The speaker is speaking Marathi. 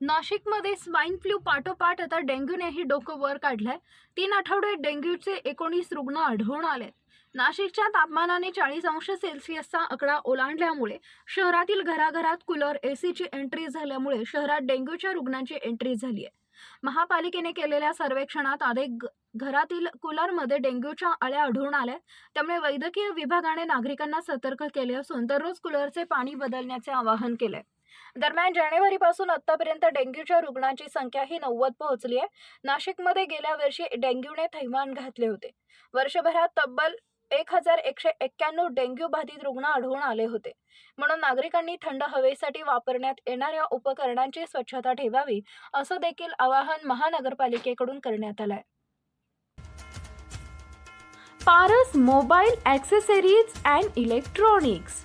नाशिकमध्ये स्वाईन फ्लू पाठोपाठ आता डेंग्यूनेही डोकं वर काढलंय. तीन आठवड्यात डेंग्यूचे एकोणीस रुग्ण आढळून आले नाशिकच्या तापमानाने चाळीस अंश सेल्सिअसचा आकडा ओलांडल्यामुळे शहरातील घराघरात कूलर एसीची एंट्री झाल्यामुळे शहरात डेंग्यूच्या रुग्णांची एंट्री झाली आहे महापालिकेने केलेल्या सर्वेक्षणात अनेक घरातील कूलरमध्ये डेंग्यूच्या अळ्या आढळून आल्या त्यामुळे वैद्यकीय विभागाने नागरिकांना सतर्क केले असून दररोज कूलरचे पाणी बदलण्याचे आवाहन केले दरम्यान जानेवारीपासून आतापर्यंत डेंग्यूच्या रुग्णांची संख्या ही नव्वद पोहोचली आहे. नाशिकमध्ये गेल्या वर्षी डेंग्यूने थैमान घातले होते. वर्षभरात तब्बल एक हजार एकशे एक्क्याण्णव डेंग्यू बाधित रुग्ण आढळून आले होते. म्हणून नागरिकांनी थंड हवेसाठी वापरण्यात येणाऱ्या उपकरणांची स्वच्छता ठेवावी असं देखील आवाहन महानगरपालिकेकडून करण्यात आलंय. Paras mobile accessories and electronics